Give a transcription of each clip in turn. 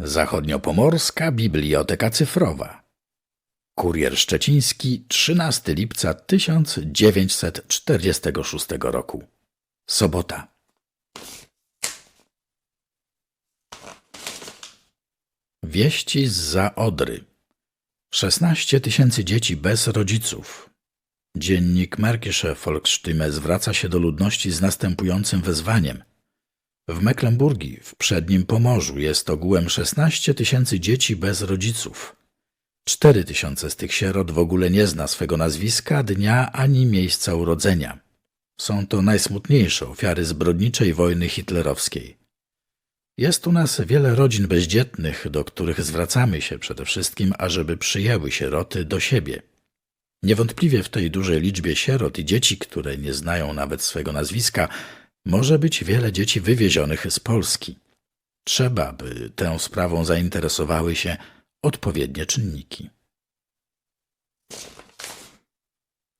Zachodniopomorska Biblioteka Cyfrowa. Kurier Szczeciński, 13 lipca 1946 roku. Sobota. Wieści z Odry. 16 tysięcy dzieci bez rodziców. Dziennik Märkische Volksstimme zwraca się do ludności z następującym wezwaniem. W Mecklenburgii, w przednim Pomorzu, jest ogółem 16 tysięcy dzieci bez rodziców. 4 tysiące z tych sierot w ogóle nie zna swego nazwiska, dnia ani miejsca urodzenia. Są to najsmutniejsze ofiary zbrodniczej wojny hitlerowskiej. Jest u nas wiele rodzin bezdzietnych, do których zwracamy się przede wszystkim, ażeby przyjęły sieroty do siebie. Niewątpliwie w tej dużej liczbie sierot i dzieci, które nie znają nawet swego nazwiska, może być wiele dzieci wywiezionych z Polski. Trzeba, by tę sprawą zainteresowały się odpowiednie czynniki.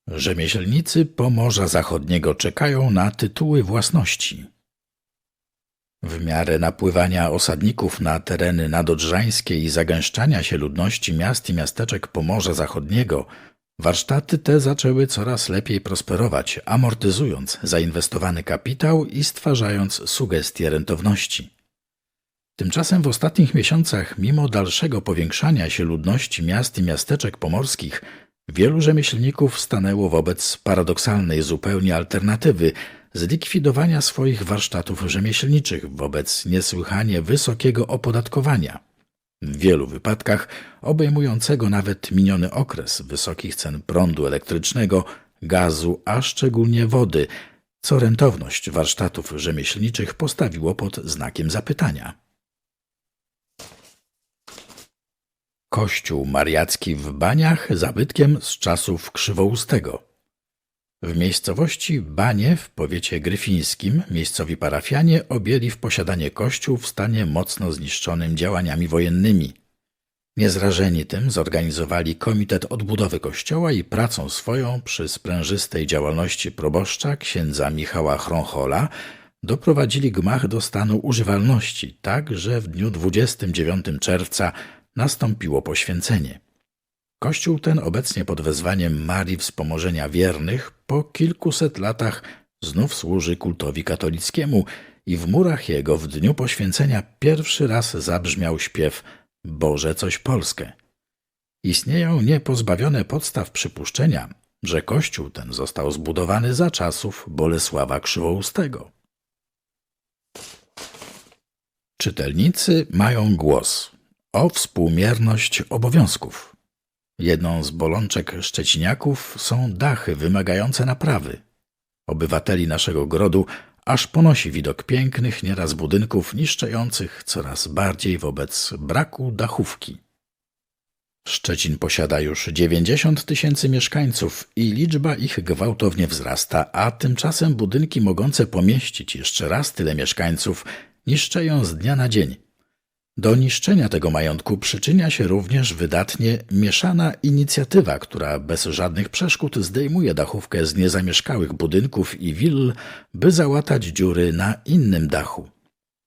Rzemieślnicy Pomorza Zachodniego czekają na tytuły własności. W miarę napływania osadników na tereny nadodrzańskie i zagęszczania się ludności miast i miasteczek Pomorza Zachodniego, warsztaty te zaczęły coraz lepiej prosperować, amortyzując zainwestowany kapitał i stwarzając sugestie rentowności. Tymczasem w ostatnich miesiącach, mimo dalszego powiększania się ludności miast i miasteczek pomorskich, wielu rzemieślników stanęło wobec paradoksalnej zupełnie alternatywy zlikwidowania swoich warsztatów rzemieślniczych wobec niesłychanie wysokiego opodatkowania. W wielu wypadkach obejmującego nawet miniony okres wysokich cen prądu elektrycznego, gazu, a szczególnie wody, co rentowność warsztatów rzemieślniczych postawiło pod znakiem zapytania. Kościół mariacki w Baniach zabytkiem z czasów Krzywoustego. W miejscowości Banie w powiecie gryfińskim miejscowi parafianie objęli w posiadanie kościół w stanie mocno zniszczonym działaniami wojennymi. Niezrażeni tym zorganizowali Komitet Odbudowy Kościoła i pracą swoją przy sprężystej działalności proboszcza księdza Michała Chronchola doprowadzili gmach do stanu używalności, tak że w dniu 29 czerwca nastąpiło poświęcenie. Kościół ten obecnie pod wezwaniem Marii Wspomożenia Wiernych po kilkuset latach znów służy kultowi katolickiemu i w murach jego w dniu poświęcenia pierwszy raz zabrzmiał śpiew Boże coś Polskę. Istnieją niepozbawione podstaw przypuszczenia, że kościół ten został zbudowany za czasów Bolesława Krzywoustego. Czytelnicy mają głos o współmierność obowiązków. Jedną z bolączek szczeciniaków są dachy wymagające naprawy. Obywateli naszego grodu aż ponosi widok pięknych nieraz budynków niszczejących coraz bardziej wobec braku dachówki. Szczecin posiada już 90 tysięcy mieszkańców i liczba ich gwałtownie wzrasta, a tymczasem budynki mogące pomieścić jeszcze raz tyle mieszkańców niszczeją z dnia na dzień – do niszczenia tego majątku przyczynia się również wydatnie mieszana inicjatywa, która bez żadnych przeszkód zdejmuje dachówkę z niezamieszkałych budynków i will, by załatać dziury na innym dachu.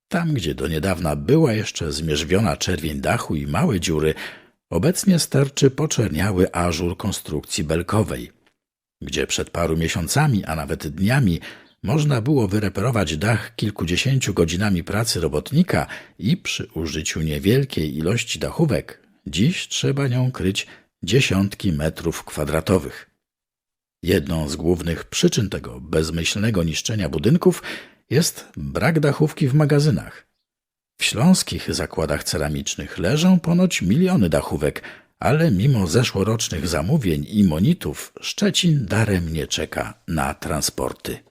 Tam, gdzie do niedawna była jeszcze zmierzwiona czerwień dachu i małe dziury, obecnie sterczy poczerniały ażur konstrukcji belkowej. Gdzie przed paru miesiącami, a nawet dniami można było wyreperować dach kilkudziesięciu godzinami pracy robotnika i przy użyciu niewielkiej ilości dachówek, dziś trzeba nią kryć dziesiątki metrów kwadratowych. Jedną z głównych przyczyn tego bezmyślnego niszczenia budynków jest brak dachówki w magazynach. W śląskich zakładach ceramicznych leżą ponoć miliony dachówek, ale mimo zeszłorocznych zamówień i monitów Szczecin darem nie czeka na transporty.